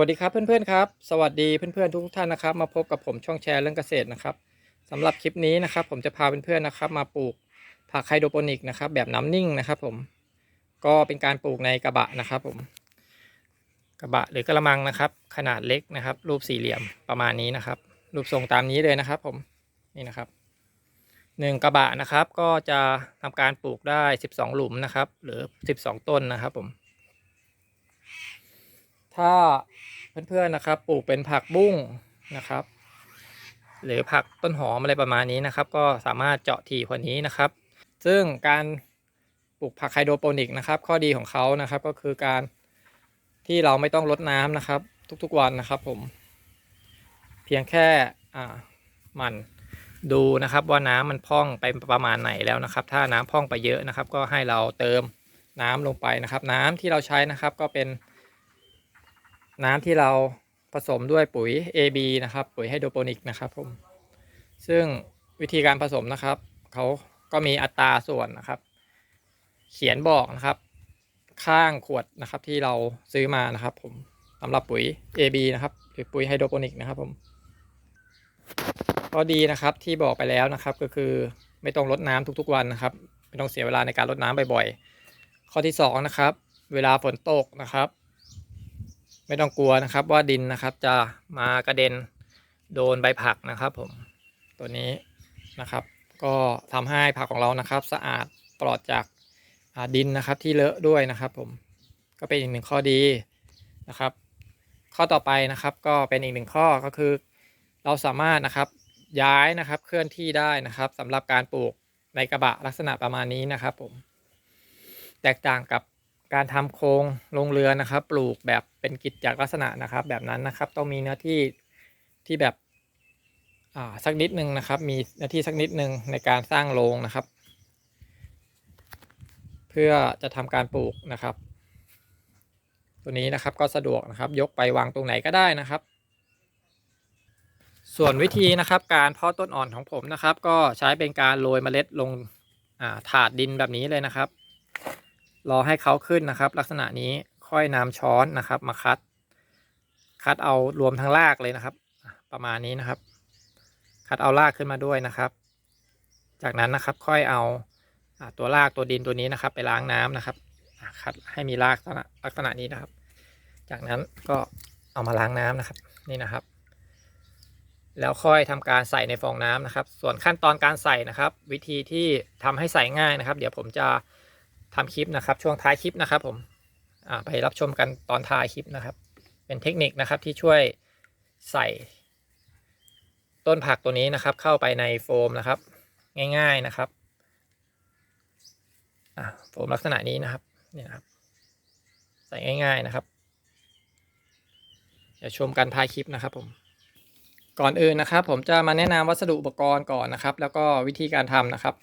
สวัสดีครับเพื่อนๆครับ สวัสดีเพื่อนๆทุกท่านนะครับ มาพบกับผมช่องแชร์เรื่องเกษตรนะครับสำหรับคลิปนี้นะครับ ผมจะพาเพื่อนๆนะครับ มาปลูกผักไฮโดรโปนิกนะครับ แบบน้ำนิ่งนะครับ ผมก็เป็นการปลูกในกระบะนะครับ ผม กระบะหรือกระมังนะครับ ขนาดเล็กนะครับ รูปสี่เหลี่ยมประมาณนี้นะครับ รูปทรงตามนี้เลยนะครับ ผมนี่นะครับหนึ่งกระบะนะครับ ก็จะทำการปลูกได้12หลุมนะครับ หรือ12ต้นนะครับ ผมถ้า เพื่อนๆนะครับ ปลูกเป็นผักบุ้งนะครับ หรือผักต้นหอมอะไรประมาณนี้นะครับ ก็สามารถเจาะถี่กว่านี้นะครับ ซึ่งการปลูกผักไฮโดรโปนิกนะครับ ข้อดีของเขานะครับก็คือการที่เราไม่ต้องรดน้ำนะครับ ทุกๆวันนะครับ ผม เพียงแค่อ่ามันดูนะครับว่าน้ำมันพ่องไปประมาณไหนแล้วนะครับ ถ้าน้ำพร่องไปเยอะนะครับ ก็ให้เราเติมน้ำลงไปนะครับ น้ำที่เราใช้นะครับก็เป็น น้ำที่เราผสมด้วยปุ๋ย AB นะครับ ปุ๋ยไฮโดรโปนิกนะครับผมซึ่งวิธีการผสมนะครับเขาก็มีอัตราส่วนนะครับ เขียนบอกนะครับ ข้างขวดนะครับที่เราซื้อมานะครับ ผมสำหรับปุ๋ย AB นะครับหรือปุ๋ยไฮโดรโปนิกนะครับผมก็ดีนะครับที่บอกไปแล้วนะครับ ก็คือไม่ต้องรดน้ำทุกๆวันนะครับ ไม่ต้องเสียเวลาในการรดน้ำบ่อยๆข้อที่สองนะครับ เวลาฝนตกนะครับ ไม่ต้องกลัวนะครับ ว่าดินนะครับจะมากระเด็นโดนใบผักนะครับผมตัวนี้นะครับ ก็ทำให้ผักของเรานะครับ สะอาดปลอดจากดินนะครับที่เลอะด้วยนะครับผมก็เป็นอีกหนึ่งข้อดีนะครับ ข้อต่อไปนะครับก็เป็นอีกหนึ่งข้อก็คือ เราสามารถนะครับย้ายนะครับเคลื่อนที่ได้นะครับสำหรับการปลูกในกระบะลักษณะประมาณนี้นะครับผมแตกต่างกับ การทำโครงลงเรือนนะครับปลูกแบบเป็นกิจจากลักษณะนะครับ แบบนั้นนะครับต้องมีเนื้อที่ที่แบบอ่าสักนิดหนึ่งนะครับ มีเนื้อที่สักนิดหนึ่งในการสร้างโรงนะครับ เพื่อจะทำการปลูกนะครับ ตัวนี้นะครับก็สะดวกนะครับ ยกไปวางตรงไหนก็ได้นะครับ ส่วนวิธีนะครับการเพาะต้นอ่อนของผมนะครับ ก็ใช้เป็นการโรยเมล็ดลงอ่าถาดดินแบบนี้เลยนะครับ รอให้เขาขึ้นนะครับ ลักษณะนี้ค่อยนำช้อนนะครับ มาคัด คัดเอารวมทั้งรากเลยนะครับ ประมาณนี้นะครับ คัดเอารากขึ้นมาด้วยนะครับ จากนั้นนะครับค่อยเอาตัวรากตัวดินตัวนี้นะครับ ไปล้างน้ำนะครับคัดให้มีรากลักษณะลักษณะนี้นะครับ จากนั้นก็เอามาล้างน้ำนะครับ นี่นะครับ แล้วค่อยทำการใส่ในฟองน้ำนะครับ ส่วนขั้นตอนการใส่นะครับ วิธีที่ทำให้ใส่ง่ายนะครับ เดี๋ยวผมจะ ทำคลิปนะครับ ช่วงท้ายคลิปนะครับผมไปรับชมกันตอนท้ายคลิปนะครับ เป็นเทคนิคนะครับที่ช่วยใส่ต้นผักตัวนี้นะครับ เข้าไปในโฟมนะครับ ง่าย ๆนะครับโฟมลักษณะนี้นะครับเนี่ยนะครับ ใส่ง่าย ๆนะครับเดี๋ยวชมกันท้ายคลิปนะครับผมก่อนอื่นนะครับ ผมจะมาแนะนำวัสดุอุปกรณ์ก่อนนะครับ แล้วก็วิธีการทำนะครับ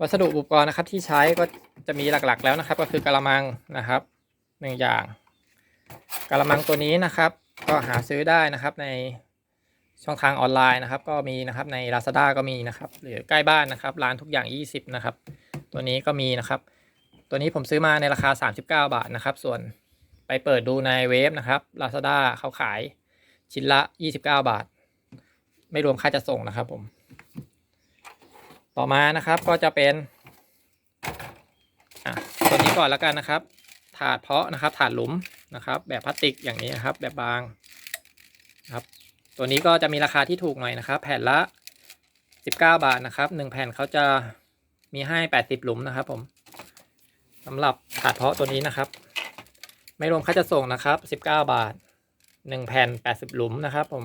วัสดุอุปกรณ์นะครับที่ใช้ก็จะมีหลักๆ แล้วนะครับ ก็คือกระมังนะครับหนึ่งอย่างกระมังตัวนี้นะครับ ก็หาซื้อได้นะครับในช่องทางออนไลน์นะครับ ก็มีนะครับใน Lazada ก็มีนะครับ หรือใกล้บ้านนะครับ ร้านทุกอย่าง 20 นะครับ ตัวนี้ก็มีนะครับ ตัวนี้ผมซื้อมาในราคา 39 บาทนะครับ ส่วนไปเปิดดูในเว็บนะครับ Lazada เขาขายชิ้นละ 29 บาท ไม่รวมค่าจะส่งนะครับผม ต่อมานะครับก็จะเป็นอะตัวนี้ก่อนแล้วกันนะครับ ถาดเพาะนะครับ ถาดหลุมนะครับ แบบพลาสติกอย่างนี้นะครับ แบบบางนะครับ ตัวนี้ก็จะมีราคาที่ถูกหน่อยนะครับ แผ่นละ 19 บาทนะครับ1แผ่นเขาจะมีให้ 80 หลุมนะครับ ผมสำหรับถาดเพาะตัวนี้นะครับ ไม่รวมค่าจะส่งนะครับ 19 บาท 1 แผ่น 80 หลุมนะครับ ผม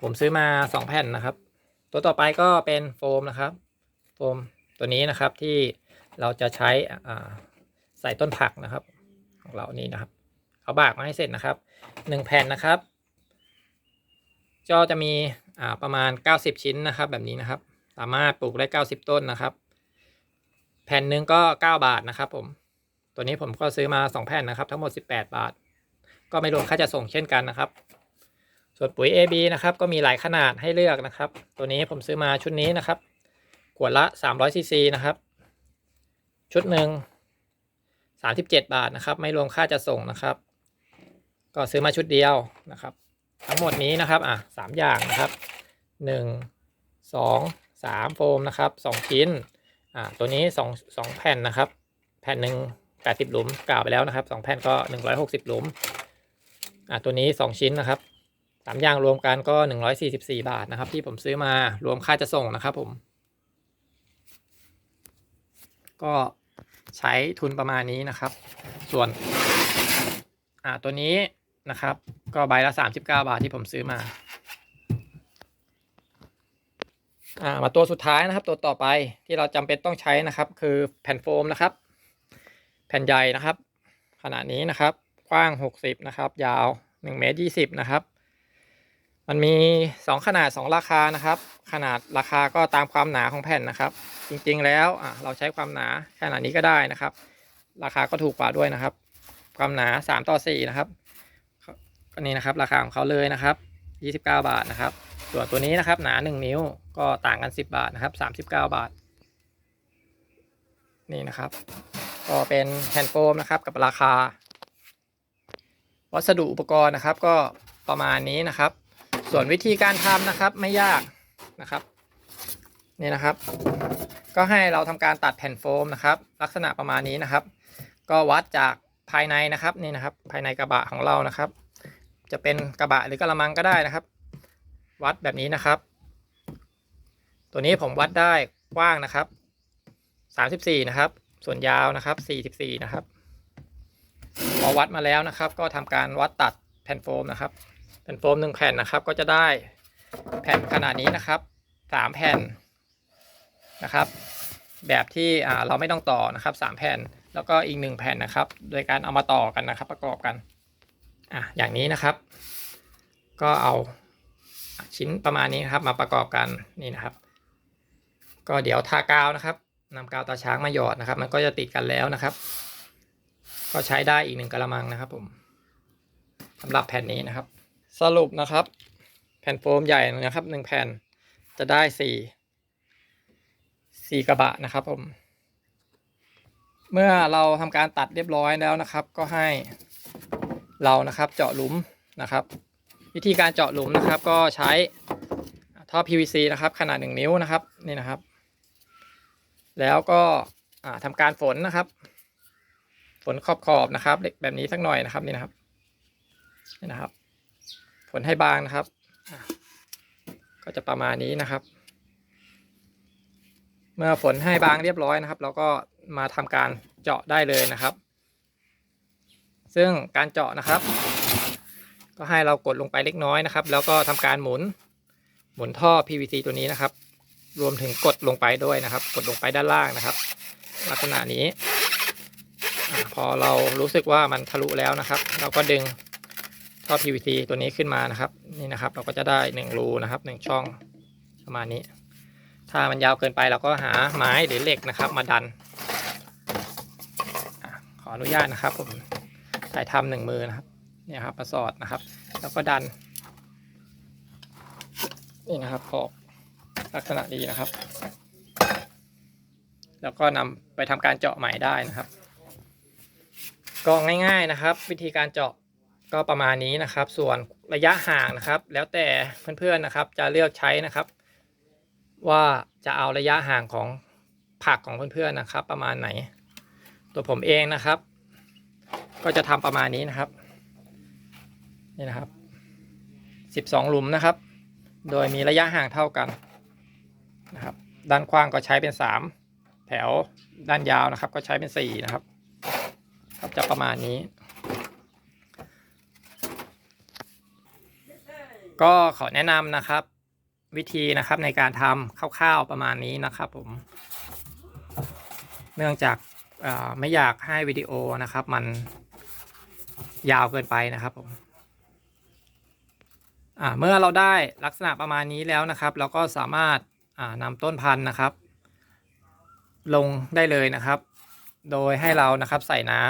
ผมซื้อมา 2 แผ่นนะครับ ตัวต่อไปก็เป็นโฟมนะครับ โฟมตัวนี้นะครับที่เราจะใช้ใส่ต้นผักนะครับ ของเรานี่นะครับเขาบากมาให้เสร็จนะครับหนึ่งแผ่นนะครับก็จะมีประมาณ 90 ชิ้นนะครับ แบบนี้นะครับ สามารถปลูกได้ 90 ต้นนะครับ แผ่นหนึ่งก็ 9 บาทนะครับ ผม ตัวนี้ผมก็ซื้อมา 2 แผ่นนะครับ ทั้งหมด 18 บาท ก็ไม่รวมค่าจะส่งเช่นกันนะครับ ส่วนปุ๋ย AB นะครับก็มีหลายขนาดให้เลือกนะครับ ตัวนี้ผมซื้อมาชุดนี้นะครับขวดละ300ซีซีนะครับ ชุดหนึ่ง37 บาทนะครับ ไม่รวมค่าจะส่งนะครับ ก็ซื้อมาชุดเดียวนะครับ ทั้งหมดนี้นะครับอะสามอย่างนะครับหนึ่งสองสามโฟมนะครับสองชิ้นอ่าตัวนี้สองสองแผ่นนะครับ แผ่นหนึ่งแปดสิบหลุมกล่าวไปแล้วนะครับสองแผ่นก็หนึ่งร้อยหกสิบหลุมอ่าตัวนี้สองชิ้นนะครับ สามอย่างรวมกันก็หนึ่งร้อยสี่สิบสี่บาทนะครับ ที่ผมซื้อมารวมค่าจะส่งนะครับผม ก็ใช้ทุนประมาณนี้นะครับ ส่วน อ่าตัวนี้นะครับ ก็ใบละ39บเก้าบาทที่ผมซื้อมา อ่ามาตัวสุดท้ายนะครับ ตัวต่อไปที่เราจำเป็นต้องใช้นะครับ คือแผ่นโฟมนะครับ แผ่นใหญ่นะครับ ขนาดนี้นะครับ กว้าง60นะครับ ยาว1เมตร20นะครับ มันมี 2 ขนาด 2 ราคานะครับ ขนาดราคาก็ตามความหนาของแผ่นนะครับ จริงๆแล้วเราใช้ความหนาขนาดนี้ก็ได้นะครับ ราคาก็ถูกกว่าด้วยนะครับ ความหนา 3 ต่อ 4 นะครับก็นี่นะครับราคาของเขาเลยนะครับ 29 บาทนะครับ ส่วนตัวนี้นะครับหนา 1 นิ้วก็ต่างกัน 10 บาทนะครับ 39 บาท นี่นะครับ ก็เป็นแผ่นโฟมนะครับกับราคา วัสดุอุปกรณ์นะครับ ก็ประมาณนี้นะครับ ส่วนวิธีการทำนะครับไม่ยากนะครับนี่นะครับ ก็ให้เราทำการตัดแผ่นโฟมนะครับ ลักษณะประมาณนี้นะครับ ก็วัดจากภายในนะครับนี่นะครับ ภายในกระบะของเรานะครับ จะเป็นกระบะหรือกระมังก็ได้นะครับ วัดแบบนี้นะครับ ตัวนี้ผมวัดได้กว้างนะครับ34นะครับ ส่วนยาวนะครับ44นะครับพอวัดมาแล้วนะครับ ก็ทำการวัดตัดแผ่นโฟมนะครับ แผ่นโฟมหนึ่งแผ่นนะครับ ก็จะได้แผ่นขนาดนี้นะครับสามแผ่นนะครับ แบบที่เราไม่ต้องต่อนะครับสามแผ่น แล้วก็อีกหนึ่งแผ่นนะครับ โดยการเอามาต่อกันนะครับ ประกอบกันอะอย่างนี้นะครับ ก็เอาชิ้นประมาณนี้นครับมาประกอบกันนี่นะครับ ก็เดี๋ยวทากาวนะครับนำกาวตาช้างมาหยอดนะครับ มันก็จะติดกันแล้วนะครับ ก็ใช้ได้อีกหนึ่งกระมังนะครับผมสำหรับแผ่นนี้นะครับ สรุปนะครับ แผ่นโฟมใหญ่นะครับหนึ่งแผ่นจะได้สี่สี่กระบะนะครับผม เมื่อเราทำการตัดเรียบร้อยแล้วนะครับ ก็ให้เรานะครับเจาะหลุมนะครับ วิธีการเจาะหลุมนะครับ ก็ใช้ท่อ PVC นะครับ ขนาดหนึ่งนิ้วนะครับนี่นะครับ แล้วก็ทำการฝนนะครับ ฝนขอบๆนะครับแบบนี้สักหน่อยนะครับนี่นะครับนี่นะครับ ฝนให้บางนะครับ ก็จะประมาณนี้นะครับ เมื่อฝนให้บางเรียบร้อยนะครับ เราก็มาทำการเจาะได้เลยนะครับ ซึ่งการเจาะนะครับ ก็ให้เรากดลงไปเล็กน้อยนะครับ แล้วก็ทำการหมุนหมุนท่อ PVC ตัวนี้นะครับ รวมถึงกดลงไปด้วยนะครับ กดลงไปด้านล่างนะครับ ลักษณะนี้ พอเรารู้สึกว่ามันทะลุแล้วนะครับ เราก็ดึง ท่อ PVC ตัวนี้ขึ้นมานะครับนี่นะครับ เราก็จะได้หนึ่งรูนะครับหนึ่งช่องประมาณนี้ ถ้ามันยาวเกินไปเราก็หาไม้หรือเหล็กนะครับ มาดันขออนุญาตนะครับผมถ่ายทำหนึ่งมือนะครับเนี่ยครับประสอดนะครับ แล้วก็ดันนี่นะครับขอบลักษณะดีนะครับ แล้วก็นำไปทำการเจาะใหม่ได้นะครับ ก็ง่าย ๆนะครับ วิธีการเจาะ ก็ประมาณนี้นะครับ ส่วนระยะห่างนะครับ แล้วแต่เพื่อนๆนะครับ จะเลือกใช้นะครับ ว่าจะเอาระยะห่างของผักของเพื่อนๆนะครับ ประมาณไหน ตัวผมเองนะครับ ก็จะทำประมาณนี้นะครับนี่นะครับ12หลุมนะครับ โดยมีระยะห่างเท่ากันนะครับ ด้านกว้างก็ใช้เป็น3แถวด้านยาวนะครับ ก็ใช้เป็น4นะครับ ครับจะประมาณนี้ ก็ขอแนะนำนะครับ วิธีนะครับในการทำคร่าวๆประมาณนี้นะครับผม เนื่องจากไม่อยากให้วิดีโอนะครับ มันยาวเกินไปนะครับผมเมื่อเราได้ลักษณะประมาณนี้แล้วนะครับ เราก็สามารถนำต้นพันธุ์นะครับ ลงได้เลยนะครับ โดยให้เรานะครับใส่น้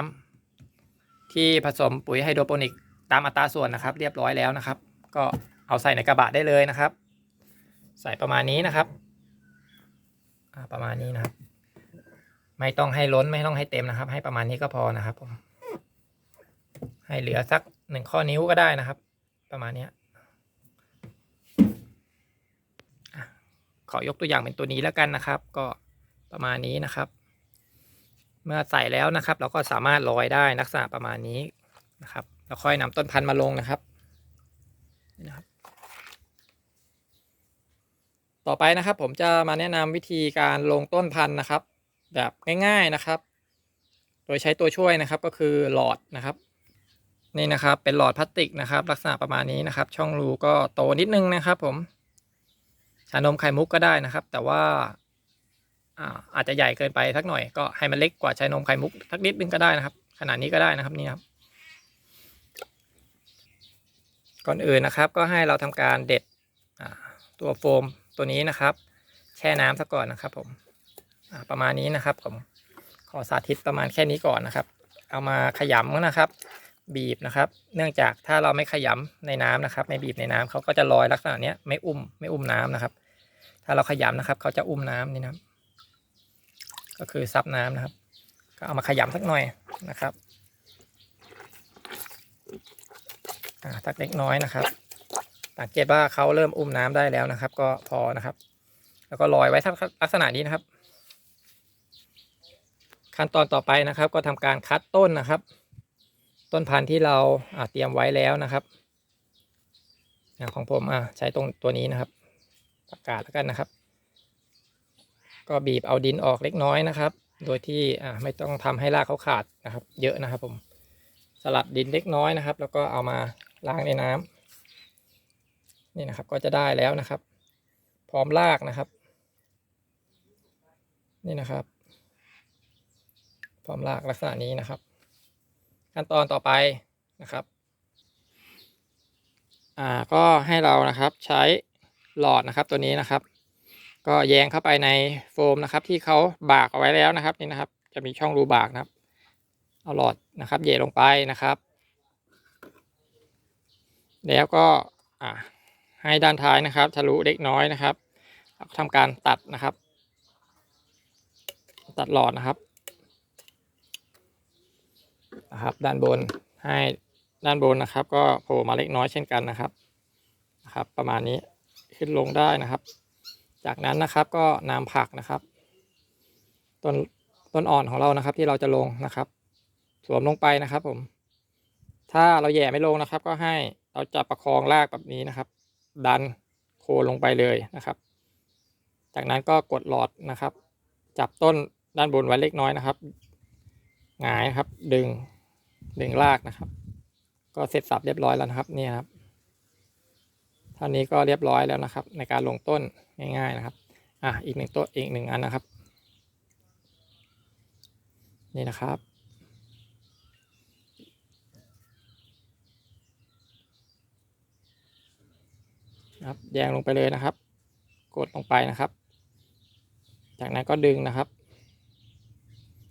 ำที่ผสมปุ๋ยไฮโดรโปนิกตามอัตราส่วนนะครับ เรียบร้อยแล้วนะครับ ก็ เอาใส่ในกระบะได้เลยนะครับ ใส่ประมาณนี้นะครับประมาณนี้นะครับ ไม่ต้องให้ล้นไม่ต้องให้เต็มนะครับ ให้ประมาณนี้ก็พอนะครับผมให้เหลือสักหนึ่งข้อนิ้วก็ได้นะครับ ประมาณนี้ขอยกตัวอย่างเป็นตัวนี้แล้วกันนะครับ ก็ประมาณนี้นะครับ เมื่อใส่แล้วนะครับ เราก็สามารถลอยได้ลักษณะประมาณนี้นะครับแล้วค่อยนำต้นพันธุ์มาลงนะครับนะครับ ต่อไปนะครับ ผมจะมาแนะนำวิธีการลงต้นพันธุ์นะครับ แบบง่ายๆนะครับ โดยใช้ตัวช่วยนะครับก็คือหลอดนะครับ นี่นะครับเป็นหลอดพลาสติกนะครับ ลักษณะประมาณนี้นะครับ ช่องรูก็โตนิดนึงนะครับ ผมชานมไข่มุกก็ได้นะครับ แต่ว่าอาอาจจะใหญ่เกินไปสักหน่อยก็ให้มันเล็กกว่าชานมไข่มุกสักนิดนึงก็ได้นะครับ ขนาดนี้ก็ได้นะครับนี่ครับก่อนอื่นนะครับ ก็ให้เราทำการเด็ดตัวโฟม ตัวนี้นะครับ แช่น้ำซะก่อนนะครับ ผมประมาณนี้นะครับผมขอสาธิตประมาณแค่นี้ก่อนนะครับ เอามาขยำนะครับ บีบนะครับ เนื่องจากถ้าเราไม่ขยำในน้ำนะครับ ไม่บีบในน้ำเขาก็จะลอยลักษณะเนี้ยไม่อุ้มไม่อุ้มน้ำนะครับ ถ้าเราขยำนะครับเขาจะอุ้มน้ำนี่นะก็คือซับน้ำนะครับ ก็เอามาขยำสักหน่อยนะครับอ่าสักเล็กน้อยนะครับ สังเกตว่าเขาเริ่มอุ้มน้ำได้แล้วนะครับ ก็พอนะครับ แล้วก็ลอยไว้ทั้งลักษณะนี้นะครับ ขั้นตอนต่อไปนะครับ ก็ทำการคัดต้นนะครับ ต้นพันธุ์ที่เราเตรียมไว้แล้วนะครับอย่างของผมใช้ตรงตัวนี้นะครับประกาศแล้วกันนะครับ ก็บีบเอาดินออกเล็กน้อยนะครับ โดยที่ไม่ต้องทำให้รากเขาขาดนะครับ เยอะนะครับ ผมสลัดดินเล็กน้อยนะครับ แล้วก็เอามาล้างในน้ำ นี่นะครับก็จะได้แล้วนะครับ พร้อมรากนะครับ นี่นะครับ พร้อมรากลักษณะนี้นะครับ ขั้นตอนต่อไปนะครับอ่าก็ให้เรานะครับใช้หลอดนะครับตัวนี้นะครับ ก็แยงเข้าไปในโฟมนะครับ ที่เขาบากเอาไว้แล้วนะครับนี่นะครับ จะมีช่องรูบากนะครับ เอาหลอดนะครับเยลงไปนะครับ แล้วก็อ่า ให้ด้านท้ายนะครับ ทะลุเล็กน้อยนะครับทำการตัดนะครับ ตัดหลอดนะครับนะครับ ด้านบนให้ด้านบนนะครับ ก็โผล่มาเล็กน้อยเช่นกันนะครับนะครับ ประมาณนี้ขึ้นลงได้นะครับ จากนั้นนะครับก็นำผักนะครับต้นต้นอ่อนของเรานะครับ ที่เราจะลงนะครับ สวมลงไปนะครับผม ถ้าเราแย่ไม่ลงนะครับ ก็ให้เราจับประคองรากแบบนี้นะครับ ดันโคลงไปเลยนะครับ จากนั้นก็กดหลอดนะครับ จับต้นด้านบนไว้เล็กน้อยนะครับหงายครับ ดึงดึงรากนะครับ ก็เสร็จสับเรียบร้อยแล้วนะครับนี่ครับเท่านี้ก็เรียบร้อยแล้วนะครับ ในการลงต้นง่ายๆนะครับอะอีกหนึ่งต้นอีกหนึ่งอันนะครับ นี่นะครับ ครับ แยงลงไปเลยนะครับ กดลงไปนะครับ จากนั้นก็ดึงนะครับ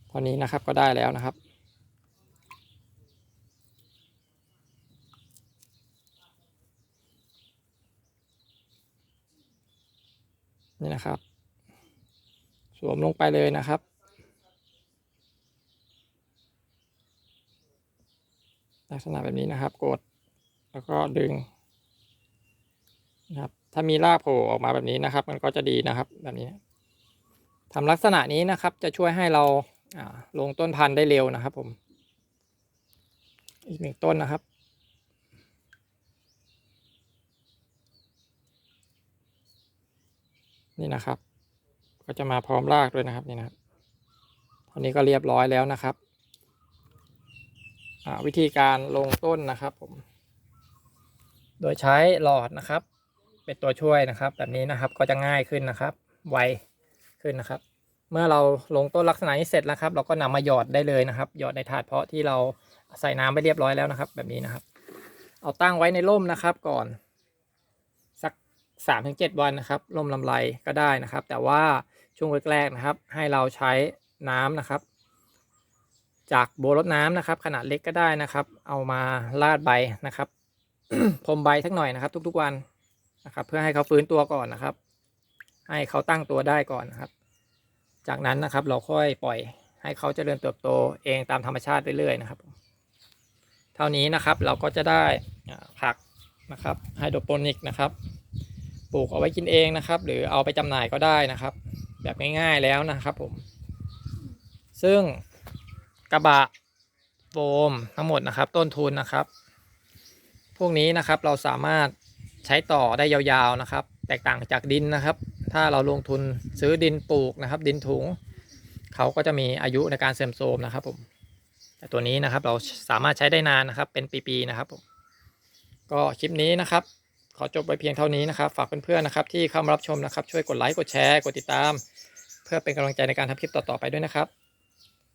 เท่านี้นะครับก็ได้แล้วนะครับ นี่นะครับ สวมลงไปเลยนะครับลักษณะแบบนี้นะครับ กดแล้วก็ดึง นะครับ ถ้ามีรากโผล่ออกมาแบบนี้นะครับ มันก็จะดีนะครับแบบนี้ทำลักษณะนี้นะครับ จะช่วยให้เราอ่าลงต้นพันธุ์ได้เร็วนะครับ ผม อีกหนึ่งต้นนะครับนี่นะครับ ก็จะมาพร้อมรากด้วยนะครับนี่นะครับตอนนี้ก็เรียบร้อยแล้วนะครับวิธีการลงต้นนะครับผม โดยใช้หลอดนะครับ เป็นตัวช่วยนะครับ แบบนี้นะครับก็จะง่ายขึ้นนะครับ ไวขึ้นนะครับ เมื่อเราลงต้นลักษณะนี้เสร็จแล้วครับ เราก็นำมาหยอดได้เลยนะครับ หยอดในถาดเพาะที่เราใส่น้ำไปเรียบร้อยแล้วนะครับ แบบนี้นะครับ เอาตั้งไว้ในร่มนะครับก่อนสักสามถึงเจ็ดวันนะครับร่มลำไรก็ได้นะครับ แต่ว่าช่วงแรกๆนะครับ ให้เราใช้น้ำนะครับ จากโบรดน้ำนะครับ ขนาดเล็กก็ได้นะครับ เอามาลาดใบนะครับพรมใบสักหน่อยนะครับ ทุกๆวัน นะครับ เพื่อให้เขาฟื้นตัวก่อนนะครับ ให้เขาตั้งตัวได้ก่อนนะครับ จากนั้นนะครับเราค่อยปล่อยให้เขาเจริญเติบโตเองตามธรรมชาติเรื่อยๆนะครับ เท่านี้นะครับเราก็จะได้ผักนะครับไฮโดรโปนิกนะครับปลูกเอาไว้กินเองนะครับ หรือเอาไปจำหน่ายก็ได้นะครับ แบบง่ายๆแล้วนะครับผม ซึ่งกระบะโฟมทั้งหมดนะครับ ต้นทุนนะครับ พวกนี้นะครับเราสามารถ ใช้ต่อได้ยาวๆนะครับ แตกต่างจากดินนะครับ ถ้าเราลงทุนซื้อดินปลูกนะครับ ดินถุง เขาก็จะมีอายุในการเสื่อมโทรมนะครับผมแต่ตัวนี้นะครับเราสามารถใช้ได้นานนะครับ เป็นปีๆนะครับผมก็คลิปนี้นะครับ ขอจบไว้เพียงเท่านี้นะครับ ฝากเพื่อนๆนะครับ ที่เข้ามารับชมนะครับ ช่วยกดไลค์กดแชร์กดติดตาม เพื่อเป็นกำลังใจในการทำคลิปต่อๆไปด้วยนะครับ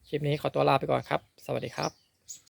คลิปนี้ขอตัวลาไปก่อนครับ สวัสดีครับ